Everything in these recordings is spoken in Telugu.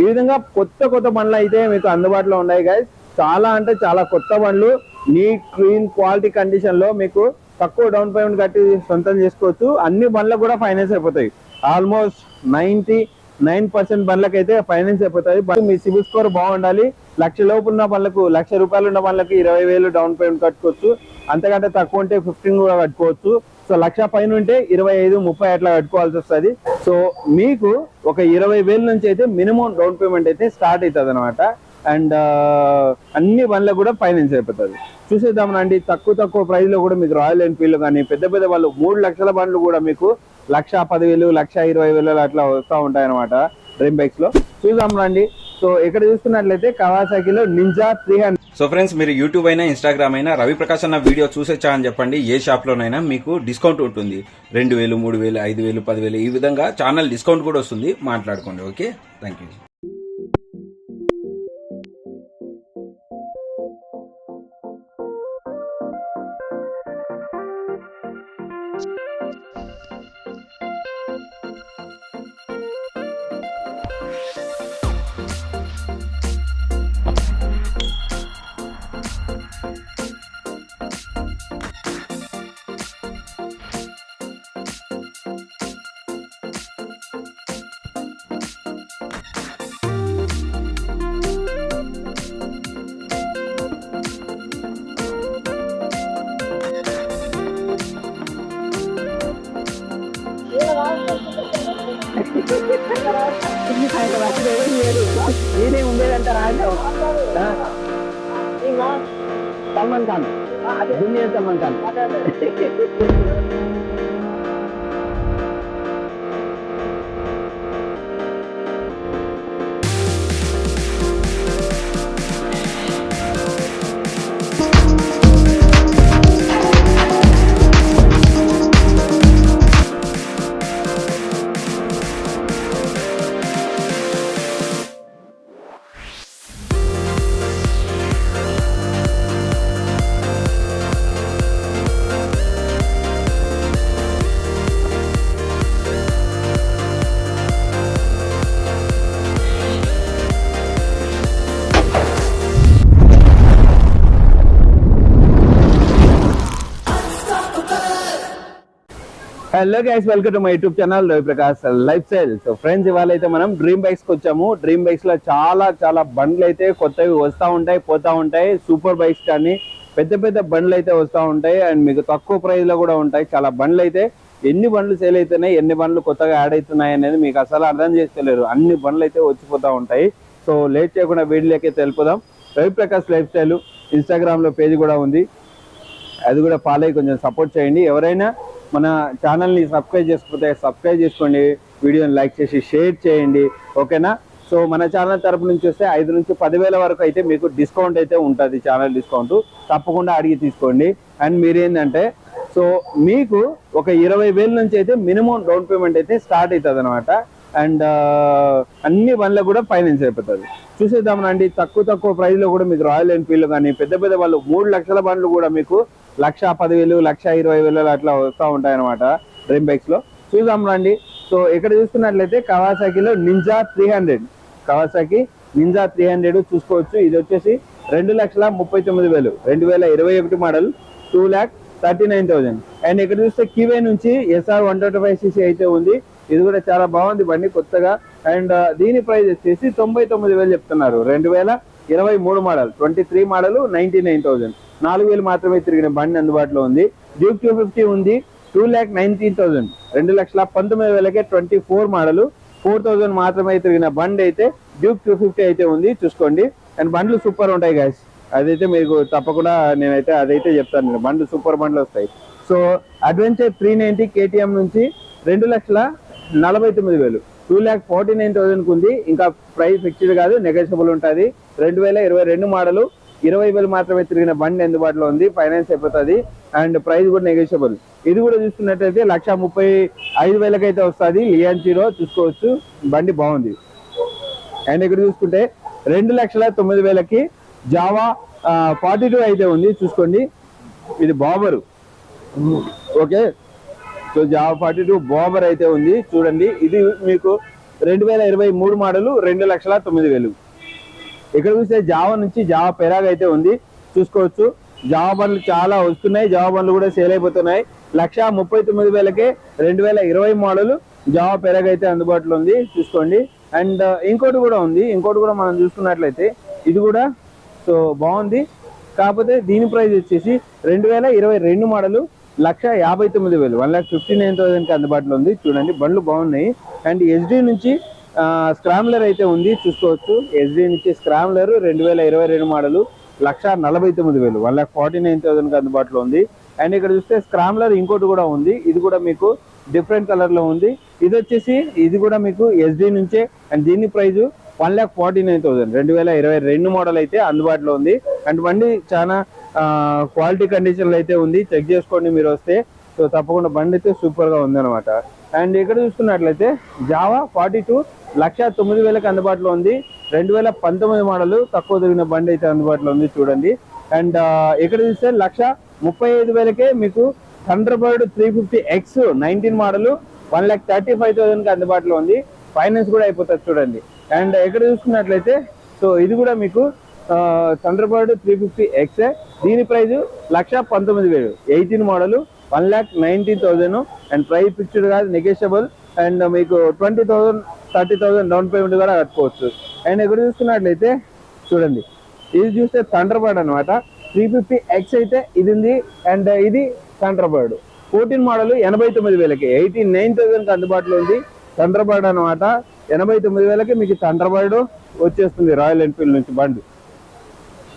ఈ విధంగా కొత్త కొత్త బండ్లు అయితే మీకు అందుబాటులో ఉన్నాయి గైస్ చాలా అంటే చాలా కొత్త బండ్లు. నీట్ క్లీన్ క్వాలిటీ కండిషన్లో మీకు తక్కువ డౌన్ పేమెంట్ కట్టి సొంతం చేసుకోవచ్చు. అన్ని బండ్లకు కూడా ఫైనాన్స్ అయిపోతాయి. ఆల్మోస్ట్ నైన్టీ నైన్ పర్సెంట్ బండ్లకు అయితే ఫైనాన్స్ అయిపోతుంది బట్ మీ సిబిల్ స్కోర్ బాగుండాలి. లక్ష లోపు ఉన్న బండ్లకు లక్ష రూపాయలు ఉన్న బండ్లకు ఇరవై వేలు డౌన్ పేమెంట్ కట్టుకోవచ్చు. అంతకంటే తక్కువ ఉంటే ఫిఫ్టీన్ కూడా కట్టుకోవచ్చు. సో లక్ష పైన ఉంటే ఇరవై ఐదు ముప్పై అట్లా కట్టుకోవాల్సి వస్తుంది. సో మీకు ఒక ఇరవై వేల నుంచి అయితే మినిమం డౌన్ పేమెంట్ అయితే స్టార్ట్ అవుతుంది అనమాట అండ్ అన్ని బండ్లకు కూడా ఫైనాన్స్ అయిపోతుంది. చూసేద్దాం రండి తక్కువ తక్కువ ప్రైస్లో కూడా మీకు రాయల్ ఎన్ఫీల్డ్ కానీ పెద్ద పెద్ద వాళ్ళు మూడు లక్షల బండ్లు కూడా మీకు లక్ష పదివేలు లక్ష ఇరవై వేలు అట్లా వస్తూ ఉంటాయి అనమాట డ్రీమ్ బైక్స్లో. చూద్దాం రండి. సో ఇక్కడ చూసుకున్నట్లయితే కవాసాకిలో నింజా త్రీ సో ఫ్రెండ్స్ మీరు యూట్యూబ్ అయినా ఇన్స్టాగ్రామ్ అయినా రవి ప్రకాష్ అన్న వీడియో చూసొచ్చా అని చెప్పండి. ఏ షాప్ లోనైనా మీకు డిస్కౌంట్ ఉంటుంది. రెండు వేలు మూడు వేలు ఐదు వేలు పదివేలు ఈ విధంగా ఛానల్ డిస్కౌంట్ కూడా వస్తుంది. మాట్లాడుకోండి okay? Thank you Salman Khan. Dunia Salman Khan. Hello guys welcome to my YouTube channel Ravi Prakash life style so friends ఇవాళ అయితే మనం డ్రీమ్ బైక్స్కి వచ్చాము డ్రీమ్ బైక్స్లో చాలా చాలా బండ్లు అయితే కొత్తవి వస్తూ ఉంటాయి పోతూ ఉంటాయి. సూపర్ బైక్స్ కానీ పెద్ద పెద్ద బండ్లు అయితే వస్తూ ఉంటాయి. అండ్ మీకు తక్కువ ప్రైజ్లో కూడా ఉంటాయి. చాలా బండ్లు అయితే ఎన్ని బండ్లు సేల్ అవుతున్నాయి ఎన్ని బండ్లు కొత్తగా యాడ్ అవుతున్నాయి అనేది మీకు అసలు అర్థం చేసుకోలేరు. అన్ని బండ్లు అయితే వచ్చిపోతూ ఉంటాయి. సో లేట్ చేయకుండా వీడియోకి తెలుపుదాం. రవి ప్రకాష్ లైఫ్ స్టైల్ ఇన్స్టాగ్రామ్లో పేజ్ కూడా ఉంది. అది కూడా ఫాలో అయ్యి కొంచెం సపోర్ట్ చేయండి. ఎవరైనా మన ఛానల్ని సబ్స్క్రైబ్ చేసుకుంటే సబ్స్క్రైబ్ చేసుకోండి వీడియోని లైక్ చేసి షేర్ చేయండి ఓకేనా సో మన ఛానల్ తరపు నుంచి వస్తే ఐదు నుంచి పదివేల వరకు అయితే మీకు డిస్కౌంట్ అయితే ఉంటుంది ఛానల్ డిస్కౌంట్ తప్పకుండా అడిగి తీసుకోండి. అండ్ మీరేంటంటే సో మీకు ఒక ఇరవై వేల నుంచి అయితే మినిమం డౌన్ పేమెంట్ అయితే స్టార్ట్ అవుతుంది అనమాట అండ్ అన్ని బండ్లకు కూడా ఫైనాన్స్ అయిపోతుంది. చూసేద్దాం రండి తక్కువ తక్కువ ప్రైస్లో కూడా మీకు రాయల్ ఎన్ఫీల్డ్ కానీ పెద్ద పెద్ద వాళ్ళు మూడు లక్షల బండ్లు కూడా మీకు లక్ష పదివేలు లక్ష ఇరవై వేలు అట్లా వస్తూ ఉంటాయన్నమాట డ్రీమ్ బైక్స్లో. చూద్దాం రండి సో ఇక్కడ చూసుకున్నట్లయితే కవాసాకిలో ninja three hundred Kawasaki ninja three hundred చూసుకోవచ్చు. ఇది వచ్చేసి రెండు లక్షల ముప్పై తొమ్మిది వేలు. రెండు వేల ఇరవై ఒకటి model. Two lakh thirty nine thousand and ఇక్కడ చూస్తే కివే నుంచి SR one twenty five CC అయితే ఉంది. ఇది కూడా చాలా బాగుంది బండి కొత్తగా. అండ్ దీని ప్రైస్ వచ్చేసి తొంభై తొమ్మిది వేలు చెప్తున్నారు. రెండు వేల ఇరవై మూడు model. Twenty three model ninety nine thousand నాలుగు వేలు మాత్రమే తిరిగిన బండి అందుబాటులో ఉంది. డ్యూక్ టూ ఫిఫ్టీ ఉంది. టూ ల్యాక్ నైన్టీన్ థౌసండ్ రెండు లక్షల పంతొమ్మిది వేలకే twenty four model. Four thousand మాత్రమే తిరిగిన బండి అయితే డ్యూక్ టూ ఫిఫ్టీ అయితే ఉంది. చూసుకోండి. అండ్ బండ్లు సూపర్ ఉంటాయి గాయస్ అదైతే మీకు తప్పకుండా నేనైతే అదైతే చెప్తాను. నేను బండ్లు సూపర్ బండ్లు వస్తాయి. So adventure three ninety KTM నుంచి రెండు లక్షల నలభై తొమ్మిది వేలు. టూ ల్యాక్ ఫార్టీ నైన్ థౌసండ్కి ఉంది ఇంకా ప్రైస్ ఫిక్స్డ్ కాదు నెగోషియబుల్ ఉంటుంది. రెండు వేల ఇరవై రెండు మోడలు ఇరవై వేలు మాత్రమే తిరిగిన బండి అందుబాటులో ఉంది. ఫైనాన్స్ అయిపోతుంది. అండ్ ప్రైస్ కూడా నెగోషియబుల్ ఇది కూడా చూసుకున్నట్టయితే లక్ష ముప్పై ఐదు వేలకైతే వస్తుంది. లియాన్సీలో చూసుకోవచ్చు. బండి బాగుంది. అండ్ ఇక్కడ చూసుకుంటే రెండు లక్షల తొమ్మిది వేలకి జావా ఫార్టీ టూ అయితే ఉంది. చూసుకోండి. ఇది bobber. Okay? So Jawa forty two bobber అయితే ఉంది. చూడండి ఇది మీకు రెండు వేల ఇరవై మూడు మోడలు రెండు లక్షల తొమ్మిది వేలు. ఇక్కడ చూస్తే జావా నుంచి జావా పెరాగ్ అయితే ఉంది. చూసుకోవచ్చు జావా బండ్లు చాలా వస్తున్నాయి. జావా బండ్లు కూడా సేల్ అయిపోతున్నాయి. లక్ష ముప్పై తొమ్మిది వేలకే రెండు వేల ఇరవై మోడలు జావా పెరాగ్ అయితే అందుబాటులో ఉంది. చూసుకోండి. అండ్ uh, ఇంకోటి కూడా ఉంది. ఇంకోటి కూడా మనం చూసుకున్నట్లయితే ఇది కూడా సో బాగుంది. కాకపోతే దీని ప్రైస్ వచ్చేసి రెండు వేల ఇరవై రెండు మోడలు లక్ష యాభై తొమ్మిది వేలు. వన్ లాక్ ఫిఫ్టీ నైన్ థౌసండ్కి అందుబాటులో ఉంది. చూడండి బండ్లు బాగున్నాయి. అండ్ ఎస్డి నుంచి స్క్రామ్లర్ అయితే ఉంది. చూసుకోవచ్చు. ఎస్డి నుంచి స్క్రామ్లర్ రెండు వేల ఇరవై రెండు మోడలు లక్ష నలభై తొమ్మిది వేలు. వన్ లాక్ ఫార్టీ నైన్ థౌసండ్కి అందుబాటులో ఉంది. అండ్ ఇక్కడ చూస్తే స్క్రామ్లర్ ఇంకోటి కూడా ఉంది. ఇది కూడా మీకు డిఫరెంట్ కలర్లో ఉంది. ఇది వచ్చేసి ఇది కూడా మీకు ఎస్డి నుంచే. అండ్ దీని price one lakh forty nine thousand. రెండు వేల ఇరవై రెండు మోడల్ అయితే అందుబాటులో ఉంది. అండ్ బండి చాలా క్వాలిటీ కండిషన్లు అయితే ఉంది. చెక్ చేసుకోండి మీరు వస్తే. సో తప్పకుండా బండి అయితే సూపర్గా ఉందనమాట అండ్ ఇక్కడ చూసుకున్నట్లయితే జావా ఫార్టీ టూ లక్ష తొమ్మిది వేలకు అందుబాటులో ఉంది. రెండు వేల పంతొమ్మిది మోడలు తక్కువ దొరికిన బండి అయితే అందుబాటులో ఉంది చూడండి. అండ్ ఇక్కడ చూస్తే లక్ష ముప్పై ఐదు వేలకే మీకు Thunderbird three fifty X nineteen model one lakh thirty five థౌసండ్కి అందుబాటులో ఉంది. ఫైనాన్స్ కూడా అయిపోతుంది చూడండి. అండ్ ఇక్కడ చూసుకున్నట్లయితే సో ఇది కూడా మీకు థండర్ బర్డ్ త్రీ ఫిఫ్టీ ఎక్సే దీని ప్రైజ్ లక్ష పంతొమ్మిది వేలు. Eighteen model one lakh nineteen thousand and price fixed కాదు నెగోషియబుల్. అండ్ మీకు twenty thousand thirty thousand down payment కూడా కట్టుకోవచ్చు. అండ్ ఇక్కడ చూసుకున్నట్లయితే చూడండి. ఇది చూస్తే థండర్ బర్డ్ అనమాట త్రీ ఫిఫ్టీ ఎక్స్ అయితే ఇది ఉంది. అండ్ ఇది థండర్ బర్డ్ ఫోర్టీన్ మోడల్ ఎనభై తొమ్మిది వేలకి. ఎయిటీ నైన్ థౌసండ్కి అందుబాటులో ఉంది. థండర్ బర్డ్ అనమాట ఎనభై తొమ్మిది వేలకి మీకు థండర్ బర్డ్ వచ్చేస్తుంది రాయల్ ఎన్ఫీల్డ్ నుంచి బండి.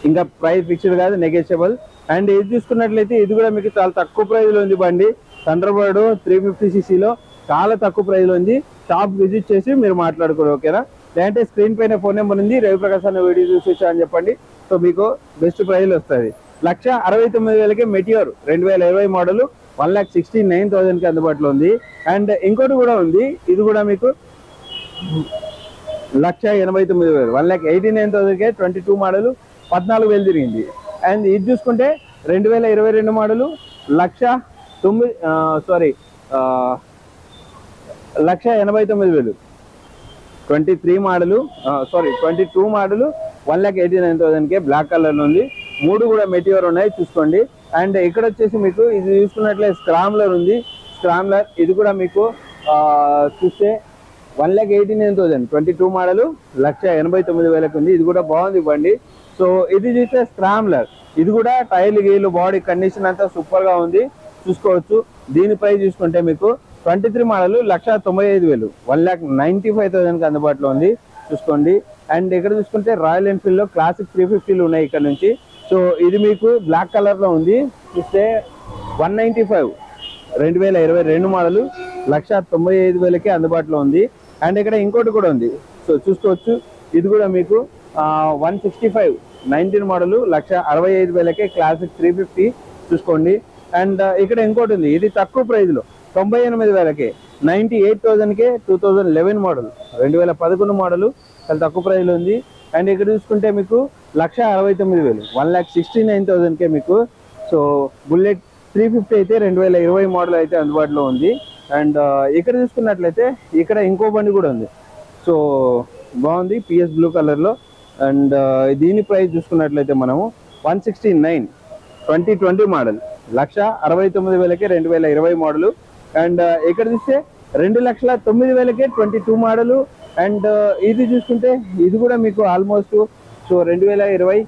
ఇంకా ప్రైస్ ఫిక్స్డ్ కాదు నెగోషియబుల్ అండ్ ఇది చూసుకున్నట్లయితే ఇది కూడా మీకు చాలా తక్కువ ప్రైస్లో ఉంది బండి. థండర్బర్డ్ త్రీ ఫిఫ్టీ సీసీలో చాలా తక్కువ ప్రైస్లో ఉంది. షాప్ విజిట్ చేసి మీరు మాట్లాడుకోరు ఓకేనా లేదంటే స్క్రీన్ పైన ఫోన్ నెంబర్ ఉంది రవిప్రకాశ్ అనే వీడియో చూసి వచ్చా అని చెప్పండి. సో మీకు బెస్ట్ ప్రైజ్లు వస్తుంది. లక్ష అరవై తొమ్మిది వేలకి మెటియోర్ రెండు వేల ఇరవై model one lakh sixty nine థౌసండ్కి అందుబాటులో ఉంది. అండ్ ఇంకోటి కూడా ఉంది ఇది కూడా మీకు లక్ష ఎనభై తొమ్మిది వేలు వన్ ల్యాక్ ఎయిటీ నైన్ థౌసండ్కే ట్వంటీ టూ మోడల్ పద్నాలుగు వేలు తిరిగింది. అండ్ ఇది చూసుకుంటే రెండు వేల ఇరవై రెండు మోడలు లక్ష తొమ్మిది సారీ లక్ష ఎనభై తొమ్మిది వేలు. Twenty three model sorry twenty two model one lakh eighty nine థౌసండ్కే black కలర్లో ఉంది. మూడు కూడా మెటీరియల్ ఉన్నాయి చూసుకోండి. అండ్ ఇక్కడ వచ్చేసి మీకు ఇది చూసుకున్నట్లే స్క్రామ్లర్ ఉంది. స్క్రామ్లర్ ఇది కూడా మీకు చూస్తే one lakh eighty nine thousand. Twenty two model లక్ష ఎనభై తొమ్మిది వేలకు ఉంది. ఇది కూడా బాగుంది బండి సో ఇది చూస్తే స్క్రామ్లర్ ఇది కూడా టైర్లు గీలు బాడీ కండిషన్ అంతా సూపర్గా ఉంది. చూసుకోవచ్చు. దీని ప్రైస్ చూసుకుంటే మీకు ట్వంటీ త్రీ మోడల్ లక్ష తొంభై ఐదు వేలు. వన్ ల్యాక్ నైన్టీ ఫైవ్ థౌసండ్కి అందుబాటులో ఉంది. చూసుకోండి. అండ్ ఇక్కడ చూసుకుంటే రాయల్ ఎన్ఫీల్డ్లో క్లాసిక్ త్రీ ఫిఫ్టీలు ఉన్నాయి ఇక్కడ నుంచి. సో ఇది మీకు బ్లాక్ కలర్లో ఉంది. చూస్తే వన్ నైంటీ ఫైవ్ రెండు వేల ఇరవై రెండు మోడలు లక్ష తొంభై ఐదు వేలకే అందుబాటులో ఉంది. అండ్ ఇక్కడ ఇంకోటి కూడా ఉంది. సో చూసుకోవచ్చు. ఇది కూడా మీకు one sixty five nineteen model లక్ష అరవై ఐదు వేలకే క్లాసిక్ త్రీ ఫిఫ్టీ చూసుకోండి. అండ్ ఇక్కడ ఇంకోటి ఉంది. ఇది తక్కువ ప్రైజ్లో తొంభై ఎనిమిది వేలకే నైంటీ ఎయిట్ థౌజండ్కే టూ థౌజండ్ లెవెన్ మోడల్. రెండు వేల పదకొండు మోడల్ చాలా తక్కువ ప్రైజ్లో ఉంది. అండ్ ఇక్కడ చూసుకుంటే మీకు లక్ష అరవై తొమ్మిది వేలు వన్ ల్యాక్ సిక్స్టీ నైన్ థౌజండ్కే మీకు. సో బుల్లెట్ త్రీ ఫిఫ్టీ అయితే రెండు వేల ఇరవై మోడల్ అయితే అందుబాటులో ఉంది. అండ్ ఇక్కడ చూసుకున్నట్లయితే ఇక్కడ ఇంకో బండి కూడా ఉంది. సో బాగుంది. పిఎస్ బ్లూ కలర్లో. అండ్ దీని ప్రైస్ చూసుకున్నట్లయితే మనము one sixty nine twenty twenty model. లక్ష అరవై తొమ్మిది వేలకే రెండు వేల ఇరవై మోడలు. అండ్ ఇక్కడ చూస్తే రెండు లక్షల తొమ్మిది వేలకే ట్వంటీ టూ మోడలు. అండ్ ఇది చూసుకుంటే ఇది కూడా మీకు ఆల్మోస్ట్ సో రెండు వేల ఇరవై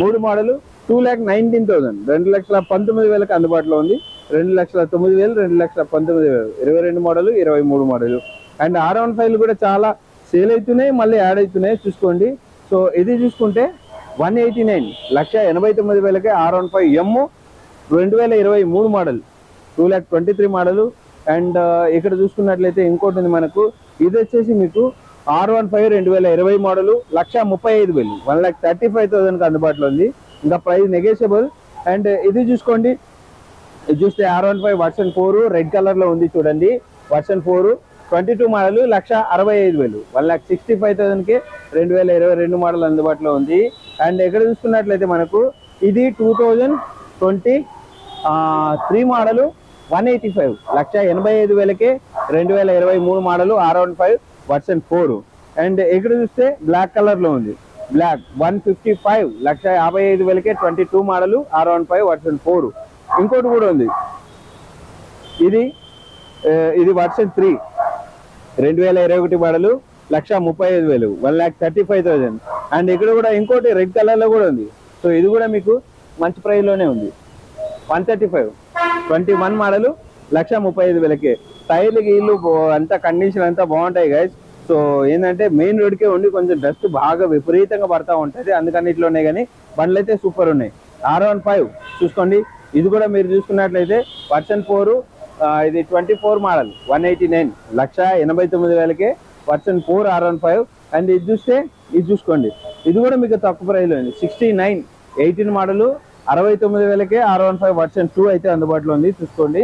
మూడు model. Two lakh nineteen thousand. రెండు లక్షల పంతొమ్మిది వేలకు అందుబాటులో ఉంది. రెండు లక్షల తొమ్మిది వేలు రెండు లక్షల పంతొమ్మిది వేలు. ఇరవై రెండు మోడలు ఇరవై మూడు మోడలు. అండ్ ఆర్ వన్ ఫైవ్లు కూడా చాలా సేల్ అవుతున్నాయి మళ్ళీ యాడ్ అవుతున్నాయి. చూసుకోండి. సో ఇది చూసుకుంటే వన్ ఎయిటీ నైన్ లక్ష ఎనభై తొమ్మిది వేలకే ఆర్ వన్ ఫైవ్ ఎమ్ రెండు వేల ఇరవై మూడు model two lakh twenty three model and ఇక్కడ చూసుకున్నట్లయితే ఇంకోటి ఉంది మనకు. ఇది వచ్చేసి మీకు ఆర్ వన్ ఫైవ్ రెండు వేల ఇరవై మోడల్ లక్ష ముప్పై ఐదు వేలు. వన్ ల్యాక్ థర్టీ ఫైవ్ థౌసండ్కి అందుబాటులో ఉంది. ఇంకా ప్రైస్ నెగోషియబుల్ అండ్ ఇది చూసుకోండి. ఇది చూస్తే R one five version four red కలర్లో ఉంది చూడండి. Version four twenty two model లక్ష అరవై ఐదు వేలు. వన్ ల్యాక్ సిక్స్టీ ఫైవ్ థౌసండ్కి రెండు వేల ఇరవై రెండు మోడల్ అందుబాటులో ఉంది. అండ్ ఎక్కడ చూసుకున్నట్లయితే మనకు ఇది two thousand twenty three model one eighty five. లక్ష ఎనభై ఐదు వేలకే రెండు వేల ఇరవై మూడు model R one five version four. And ఇక్కడ చూస్తే బ్లాక్ కలర్లో ఉంది. Black one fifty five. లక్ష యాభై ఐదు వేలకే twenty two model R one five version four. ఇంకోటి కూడా ఉంది. ఇది ఇది వర్షన్ త్రీ. రెండు వేల ఇరవై ఒకటి మోడలు లక్ష ముప్పై ఐదు వేలు one lakh thirty five thousand and ఇక్కడ కూడా ఇంకోటి రెడ్ కలర్లో కూడా ఉంది. సో ఇది కూడా మీకు మంచి ప్రైస్లోనే ఉంది. One thirty five twenty one model లక్ష ముప్పై ఐదు వేలకే. టైర్లు గీళ్ళు అంతా కండిషన్ అంతా బాగుంటాయి గైస్ సో ఏంటంటే మెయిన్ రోడ్కే ఉండి కొంచెం డస్ట్ బాగా విపరీతంగా పడతా ఉంటుంది. అందుకని ఇట్లా ఉన్నాయి కానీ బండ్లు అయితే సూపర్ ఉన్నాయి. ఆర్ వన్ ఫైవ్ చూసుకోండి. ఇది కూడా మీరు చూసుకున్నట్లయితే వర్షన్ ఫోర్ ఇది twenty four model one eighty nine లక్ష ఎనభై తొమ్మిది వేలకే version four R one five. And ఇది చూస్తే ఇది చూసుకోండి. ఇది కూడా మీకు తక్కువ ప్రైస్లో ఉంది సిక్స్టీ నైన్ ఎయిటీన్ మోడల్ అరవై తొమ్మిది వేలకే R one five version two అయితే అందుబాటులో ఉంది చూసుకోండి.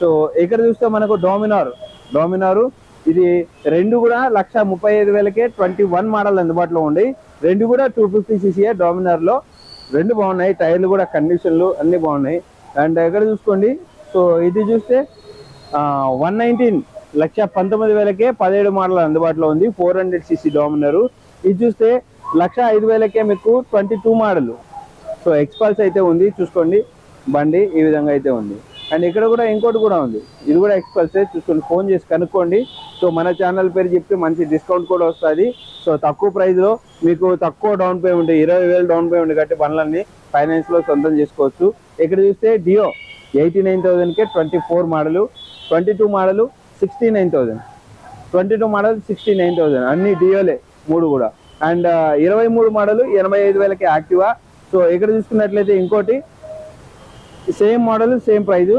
సో ఇక్కడ చూస్తే మనకు డోమినార్ డోమినారు ఇది రెండు కూడా లక్ష ముప్పై ఐదు వేలకే ట్వంటీ వన్ మోడల్ అందుబాటులో ఉంది. రెండు కూడా టూ ఫిఫ్టీ సీసీఏ డోమినార్లో రెండు బాగున్నాయి. టైర్లు కూడా కండిషన్లు అన్నీ బాగున్నాయి. అండ్ ఇక్కడ చూసుకోండి. సో ఇది చూస్తే వన్ నైన్టీన్ లక్ష పంతొమ్మిది వేలకే పదిహేడు మోడల్ అందుబాటులో ఉంది ఫోర్ హండ్రెడ్ సీసీ డామినర్ ఇది చూస్తే లక్ష ఐదు వేలకే మీకు twenty two model. So Xpulse అయితే ఉంది చూసుకోండి. బండి ఈ విధంగా అయితే ఉంది. అండ్ ఇక్కడ కూడా ఇంకోటి కూడా ఉంది. ఇది కూడా ఎక్స్పల్సే చూసుకోండి ఫోన్ చేసి కనుక్కోండి. సో మన ఛానల్ పేరు చెప్తే మంచి డిస్కౌంట్ కూడా వస్తుంది. సో తక్కువ ప్రైస్లో మీకు తక్కువ డౌన్ పేమెంట్ ఇరవై వేలు డౌన్ పేమెంట్ కట్టి బండ్లన్నీ ఫైనాన్స్లో సొంతం చేసుకోవచ్చు. ఇక్కడ చూస్తే Dio eighty nine థౌజండ్కే twenty four model twenty two model sixty nine thousand. Twenty two model sixty nine thousand అన్ని డియోలే మూడు కూడా. అండ్ ఇరవై మూడు మోడలు ఎనభై ఐదు వేలకి యాక్టివా. సో ఇక్కడ చూసుకున్నట్లయితే ఇంకోటి same model same price.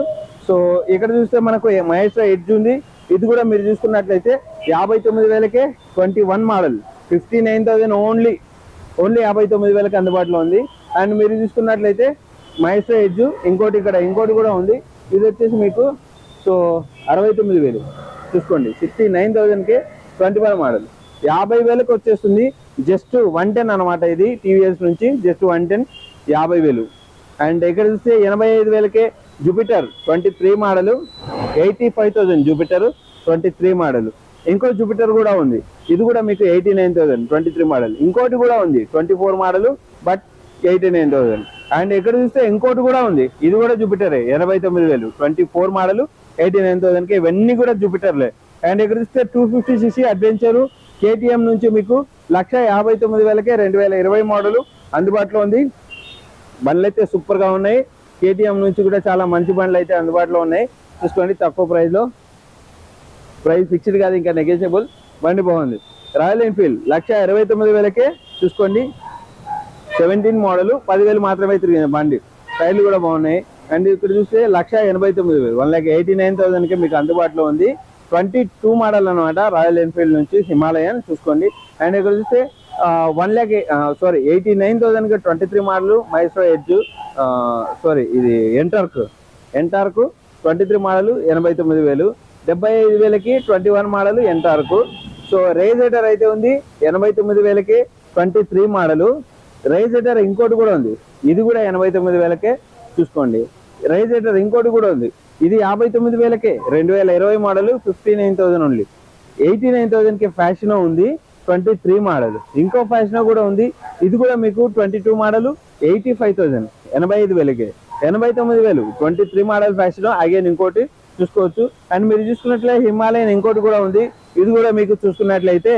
So ఇక్కడ చూస్తే మనకు మహేశ్వర ఎడ్జ్ ఉంది. ఇది కూడా మీరు చూసుకున్నట్లయితే యాభై తొమ్మిది వేలకే twenty one model. Fifty nine thousand only only యాభై తొమ్మిది వేలకి అందుబాటులో ఉంది. అండ్ మీరు చూసుకున్నట్లయితే మహేశ్వర ఎడ్జ్ ఇంకోటి ఇక్కడ ఇంకోటి కూడా ఉంది. ఇది వచ్చేసి మీకు సో అరవై తొమ్మిది వేలు. చూసుకోండి సిక్స్టీ నైన్ థౌజండ్కే ట్వంటీ వన్ మోడల్. యాభై వేలకు వచ్చేస్తుంది. జస్ట్ వన్ టెన్ అనమాట ఇది టీవీఎస్ నుంచి జస్ట్ వన్ టెన్ యాభై వేలు. అండ్ ఇక్కడ చూస్తే ఎనభై ఐదు వేలకే Jupiter twenty three model eighty five thousand Jupiter twenty three model. ఇంకో జూపిటర్ కూడా ఉంది. ఇది కూడా మీకు eighty nine thousand twenty three model. ఇంకోటి కూడా ఉంది twenty four model but eighty nine thousand. And ఇక్కడ చూస్తే ఇంకోటి కూడా ఉంది. ఇది కూడా జూపిటరే ఎనభై తొమ్మిది వేలు. Twenty four model eighty nine థౌసండ్కి ఇవన్నీ కూడా జూపిటర్లే అండ్ ఇక్కడ చూస్తే two fifty CC adventure KTM నుంచి మీకు లక్ష యాభై తొమ్మిది వేలకే రెండు వేల ఇరవై మోడల్ అందుబాటులో ఉంది. బండ్లు అయితే సూపర్గా ఉన్నాయి. కేటీఎం నుంచి కూడా చాలా మంచి బండ్లు అయితే అందుబాటులో ఉన్నాయి. చూసుకోండి తక్కువ ప్రైస్లో. ప్రైస్ ఫిక్స్డ్ కాదు ఇంకా నెగోషియబుల్ బండి బాగుంది. రాయల్ ఎన్ఫీల్డ్ లక్ష ఇరవై తొమ్మిది వేలకే చూసుకోండి. సెవెంటీన్ మోడల్ పదివేలు మాత్రమే తిరిగింది బండి. టైర్లు కూడా బాగున్నాయి. అండ్ ఇక్కడ చూస్తే లక్ష ఎనభై తొమ్మిది వేలు. వన్ లాక్ ఎయిటీ నైన్ థౌసండ్కి మీకు అందుబాటులో ఉంది. ట్వంటీ టూ మోడల్ అనమాట రాయల్ ఎన్ఫీల్డ్ నుంచి హిమాలయన్ చూసుకోండి. అండ్ ఇక్కడ చూస్తే one lakh sorry eighty nine థౌసండ్కి twenty three model Maestro edge sorry ఇది Ntorq Ntorq twenty three model ఎనభై తొమ్మిది వేలు. డెబ్బై ఐదు వేలకి twenty one model Ntorq so రేజేటర్ అయితే ఉంది ఎనభై తొమ్మిది వేలకి ట్వంటీ త్రీ మోడలు రైజేటర్ ఇంకోటి కూడా ఉంది. ఇది కూడా ఎనభై తొమ్మిది వేలకే చూసుకోండి. రైజేటర్ ఇంకోటి కూడా ఉంది. ఇది యాభై తొమ్మిది వేలకే. రెండు వేల ఇరవై model fifty nine thousand only. Eighty nine థౌసండ్కి fashion ఉంది ట్వంటీ త్రీ మోడల్. ఇంకో ఫ్యాషన్ కూడా ఉంది. ఇది కూడా మీకు twenty two model eighty five thousand. ఎనభై ఐదు వేలకే. ఎనభై తొమ్మిది వేలు. Twenty three model fashion again ఇంకోటి చూసుకోవచ్చు. అండ్ మీరు చూసుకున్నట్లయితే హిమాలయన్ ఇంకోటి కూడా ఉంది. ఇది కూడా మీకు చూసుకున్నట్లయితే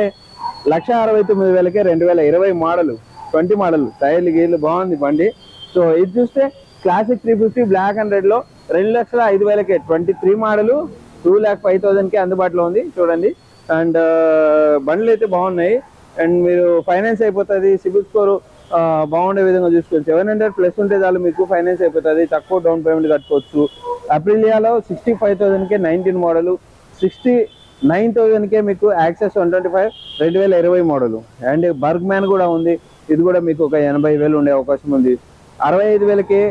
లక్ష అరవై తొమ్మిది వేలకే రెండు వేల ఇరవై మోడల్. ట్వంటీ మోడల్ టైర్లు గీర్లు బాగుంది బండి. సో ఇది చూస్తే classic three fifty black and రెడ్లో రెండు లక్షల ఐదు వేలకే twenty three model two lakh five థౌజండ్కి అందుబాటులో ఉంది చూడండి. అండ్ బండ్లు అయితే బాగున్నాయి. అండ్ మీరు ఫైనాన్స్ అయిపోతుంది సిబిల్ స్కోర్ బాగుండే విధంగా చూసుకోవచ్చు. సెవెన్ హండ్రెడ్ ప్లస్ ఉంటే చాలు మీకు ఫైనాన్స్ అయిపోతుంది తక్కువ డౌన్ పేమెంట్ కట్టుకోవచ్చు. అప్రిలియాలో సిక్స్టీ ఫైవ్ థౌసండ్కే నైన్టీన్ మోడల్ సిక్స్టీ నైన్ థౌజండ్కే మీకు యాక్సెస్ వన్ ట్వంటీ ఫైవ్ రెండు వేల ఇరవై మోడల్. అండ్ బర్గ్ మ్యాన్ కూడా ఉంది ఇది కూడా మీకు ఒక ఎనభై వేలు ఉండే అవకాశం ఉంది. అరవై ఐదు వేలకి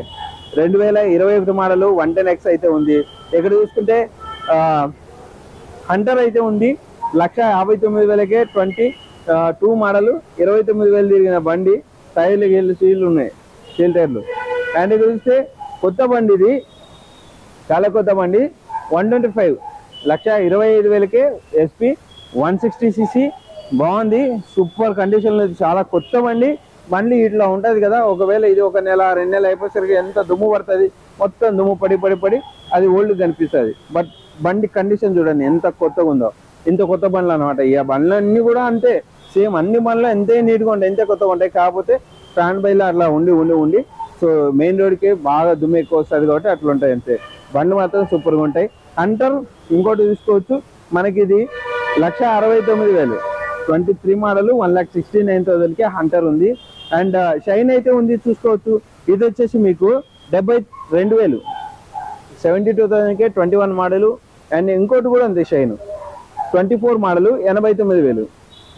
రెండు వేల ఇరవై ఒకటి మోడల్ వన్ టెన్ ఎక్స్ అయితే ఉంది. ఇక్కడ చూసుకుంటే హంటర్ అయితే ఉంది. లక్ష యాభై తొమ్మిది వేలకే ట్వంటీ టూ మోడల్ ఇరవై తొమ్మిది వేలు తిరిగిన బండి టైర్లు గీళ్ళు సీళ్ళు ఉన్నాయి సీల్ టైర్లు. అండ్ ఇక్కడ చూస్తే కొత్త బండి ఇది. చాలా కొత్త బండి. వన్ ట్వంటీ ఫైవ్ లక్ష ఇరవై ఐదు వేలకే ఎస్పీ వన్ సిక్స్టీ సీసీ బాగుంది సూపర్ కండిషన్లో ఇది చాలా కొత్త బండి. బండి ఇట్లా ఉంటుంది కదా ఒకవేళ ఇది ఒక నెల రెండు నెలలు అయిపోయేసరికి ఎంత దుమ్ము పడుతుంది మొత్తం దుమ్ము పడి పడి పడి అది ఓల్డ్ కనిపిస్తుంది. బట్ బండి కండిషన్ చూడండి ఎంత కొత్తగా ఉందో. ఇంత కొత్త బండ్లు అనమాట ఇక బండ్లన్నీ కూడా అంతే. సేమ్ అన్ని బండ్లు ఎంతే నీట్గా ఉంటాయి ఎంతే కొత్తగా ఉంటాయి కాకపోతే స్టాండ్ బైలో అట్లా ఉండి ఉండి ఉండి. సో మెయిన్ రోడ్కి బాగా దుమ్ము ఎక్కువ వస్తుంది కాబట్టి అట్లా ఉంటాయి అంతే. బండ్లు మాత్రం సూపర్గా ఉంటాయి. అంటారు ఇంకోటి చూసుకోవచ్చు. మనకి ఇది లక్ష అరవై తొమ్మిది వేలు. Twenty three model one lakh sixty nine థౌసండ్కి Hunter ఉంది. అండ్ షైన్ అయితే ఉంది చూసుకోవచ్చు. ఇది వచ్చేసి మీకు డెబ్బై రెండు వేలు. సెవెంటీ టూ థౌసండ్కే ట్వంటీ వన్ మోడలు. అండ్ ఇంకోటి కూడా ఉంది షైన్. ట్వంటీ ఫోర్ మోడలు ఎనభై తొమ్మిది వేలు.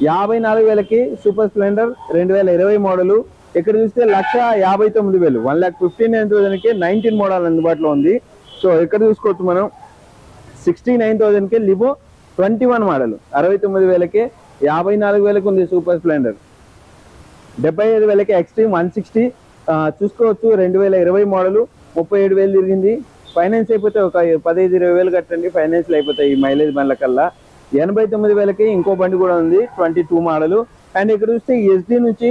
యాభై నాలుగు వేలకి సూపర్ స్ప్లెండర్ రెండు వేల ఇరవై మోడలు. ఇక్కడ చూస్తే లక్ష యాభై తొమ్మిది వేలు. వన్ ల్యాక్ ఫిఫ్టీ నైన్ థౌసండ్కి నైన్టీన్ మోడల్ అందుబాటులో ఉంది. సో ఇక్కడ చూసుకోవచ్చు మనం. సిక్స్టీ నైన్ థౌసండ్కి లిబో ట్వంటీ వన్ మోడల్. అరవై తొమ్మిది వేలకే యాభై నాలుగు వేలకు ఉంది సూపర్ స్ప్లెండర్. డెబ్బై ఐదు వేలకి ఎక్స్ట్రీమ్ వన్ సిక్స్టీ చూసుకోవచ్చు. రెండు వేల ఇరవై మోడలు ముప్పై ఏడు వేలు తిరిగింది. ఫైనాన్స్ అయిపోతే ఒక పదహైదు ఇరవై వేలు కట్టండి. ఫైనాన్స్లు అయిపోతాయి ఈ మైలేజ్ బండ్ల కల్లా. ఎనభై తొమ్మిది వేలకి ఇంకో బండి కూడా ఉంది ట్వంటీ టూ మోడలు. అండ్ ఇక్కడ చూస్తే ఎస్డి నుంచి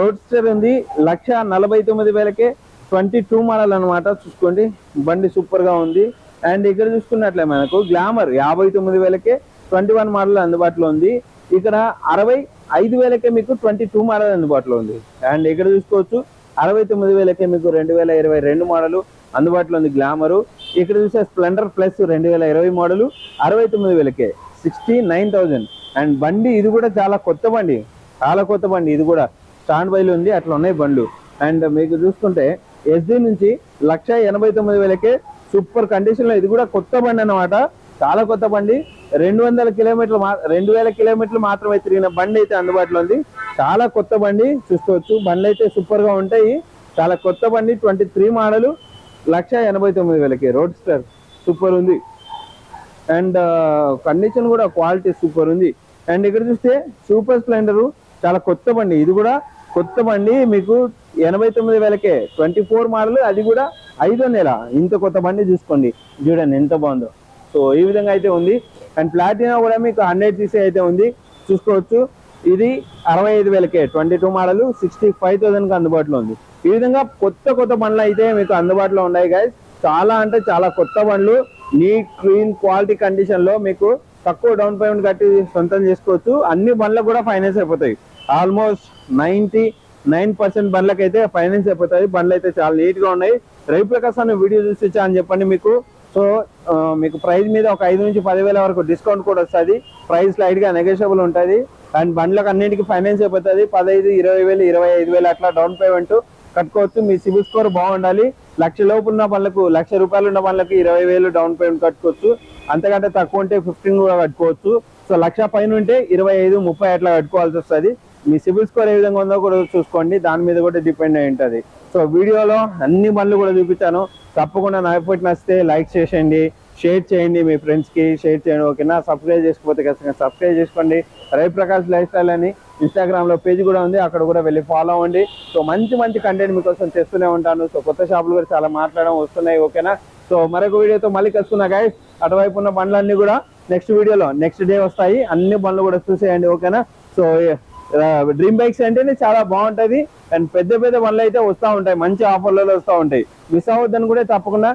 రోడ్స్టర్ ఉంది. లక్ష నలభై తొమ్మిది వేలకే ట్వంటీ టూ మోడల్ అనమాట చూసుకోండి బండి సూపర్గా ఉంది. అండ్ ఇక్కడ చూసుకున్నట్లే మనకు గ్లామర్ యాభై తొమ్మిది వేలకే ట్వంటీ వన్ మోడల్ అందుబాటులో ఉంది. ఇక్కడ అరవై ఐదు వేలకే మీకు ట్వంటీ టూ మోడల్ అందుబాటులో ఉంది. అండ్ ఇక్కడ చూసుకోవచ్చు అరవై తొమ్మిది వేలకే మీకు రెండు వేల ఇరవై రెండు మోడలు అందుబాటులో ఉంది గ్లామరు. ఇక్కడ చూసే స్ప్లెండర్ ప్లస్ రెండు వేల ఇరవై మోడలు అరవై తొమ్మిది వేలకే సిక్స్టీ నైన్ థౌజండ్. అండ్ బండి ఇది కూడా చాలా కొత్త బండి చాలా కొత్త బండి ఇది కూడా స్టాండ్ బైలు ఉంది అట్లా ఉన్నాయి బండ్లు. అండ్ మీకు చూసుకుంటే ఎస్డి నుంచి లక్ష ఎనభై తొమ్మిది వేలకే సూపర్ కండిషన్లో ఇది కూడా కొత్త బండి అన్నమాట. చాలా కొత్త బండి. రెండు వందల కిలోమీటర్లు రెండు వేల కిలోమీటర్లు మాత్రమే తిరిగిన బండి అయితే అందుబాటులో ఉంది. చాలా కొత్త బండి చూసుకోవచ్చు. బండ్లు అయితే సూపర్గా ఉంటాయి. చాలా కొత్త బండి ట్వంటీ త్రీ మోడలు లక్ష ఎనభై తొమ్మిది వేలకి. రోడ్ స్టార్ సూపర్ ఉంది. అండ్ కండిషన్ కూడా క్వాలిటీ సూపర్ ఉంది. అండ్ ఇక్కడ చూస్తే సూపర్ స్ప్లెండర్ చాలా కొత్త బండి. ఇది కూడా కొత్త బండి మీకు ఎనభై తొమ్మిది వేలకే. ట్వంటీ ఫోర్ మోడల్ అది కూడా ఐదో నెల. ఇంత కొత్త బండి చూసుకోండి. చూడండి ఎంత బాగుందో. సో ఈ విధంగా అయితే ఉంది. అండ్ ప్లాటినా కూడా మీకు హండ్రెడ్ సీసీ అయితే ఉంది. చూసుకోవచ్చు. ఇది అరవై ఐదు వేలకే twenty two model sixty five థౌసండ్కి అందుబాటులో ఉంది. ఈ విధంగా కొత్త కొత్త బండ్లు అయితే మీకు అందుబాటులో ఉన్నాయి గైస్ చాలా అంటే చాలా కొత్త బండ్లు. నీట్ క్లీన్ క్వాలిటీ కండిషన్లో మీకు తక్కువ డౌన్ పేమెంట్ కట్టి సొంతం చేసుకోవచ్చు. అన్ని బండ్లకు కూడా ఫైనాన్స్ అయిపోతాయి. ఆల్మోస్ట్ నైంటీ నైన్ పర్సెంట్ బండ్లకు అయితే ఫైనాన్స్ అయిపోతాయి. బండ్లు అయితే చాలా నీట్గా ఉన్నాయి. ఉన్నాయి రవిప్రకాశ్ అనే వీడియో చూసి ఇచ్చా అని చెప్పండి మీకు. సో మీకు ప్రైస్ మీద ఒక ఐదు నుంచి పదివేల వరకు డిస్కౌంట్ కూడా వస్తుంది. ప్రైస్ లైట్గా నెగోషియబుల్ ఉంటుంది. అండ్ బండ్లకు అన్నింటికి ఫైనాన్స్ అయిపోతుంది. పదహైదు ఇరవై వేలు ఇరవై ఐదు వేలు అట్లా డౌన్ పేమెంట్ కట్టుకోవచ్చు. మీ సిబిల్ స్కోర్ బాగుండాలి. లక్ష లోపు ఉన్న పనులకు లక్ష రూపాయలు ఉన్న పనులకు ఇరవై వేలు డౌన్ పేమెంట్ కట్టుకోవచ్చు. అంతకంటే తక్కువ ఉంటే ఫిఫ్టీన్ కూడా కట్టుకోవచ్చు. సో లక్ష పైన ఉంటే ఇరవై ఐదు ముప్పై అట్లా కట్టుకోవాల్సి వస్తుంది. మీ సిబిల్ స్కోర్ ఏ విధంగా ఉందో కూడా చూసుకోండి. దాని మీద కూడా డిపెండ్ అయి ఉంటుంది. సో వీడియోలో అన్ని బండ్లు కూడా చూపించాను. తప్పకుండా నా ఎఫర్ట్ నచ్చితే లైక్ చేసేయండి షేర్ చేయండి మీ ఫ్రెండ్స్కి షేర్ చేయండి ఓకేనా? సబ్స్క్రైబ్ చేసుకోకపోతే ఖచ్చితంగా సబ్స్క్రైబ్ చేసుకోండి. రవిప్రకాష్ లైఫ్ స్టైల్ అని ఇన్స్టాగ్రామ్లో పేజ్ కూడా ఉంది అక్కడ కూడా వెళ్ళి ఫాలో అవ్వండి. సో మంచి మంచి కంటెంట్ మీకోసం చేస్తూనే ఉంటాను. సో కొత్త షాపులు కూడా చాలా మాట్లాడడం వస్తున్నాయి ఓకేనా? సో మరొక వీడియోతో మళ్ళీ కలుసుకున్నా గైస్ అటువైపు ఉన్న బండ్లన్నీ కూడా నెక్స్ట్ వీడియోలో నెక్స్ట్ డే వస్తాయి. అన్ని బండ్లు కూడా చూసేయండి ఓకేనా? సో డ్రీమ్ బైక్స్ అంటేనే చాలా బాగుంటది. అండ్ పెద్ద పెద్ద బండ్లు అయితే వస్తూ ఉంటాయి. మంచి ఆఫర్లలో వస్తూ ఉంటాయి. మిస్ అవ్వద్దని కూడా తప్పకుండా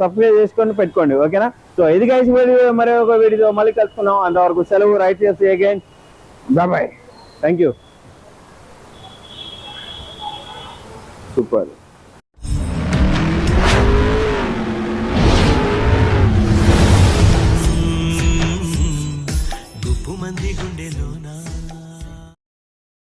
సబ్స్క్రైబ్ చేసుకొని పెట్టుకోండి. ఓకేనా? సో ఇది వీడియో మరి ఒక వీడియో మళ్ళీ కలుసుకున్నాం అంతవరకు సెలవు రైట్ చేసి again bye thank you super మంది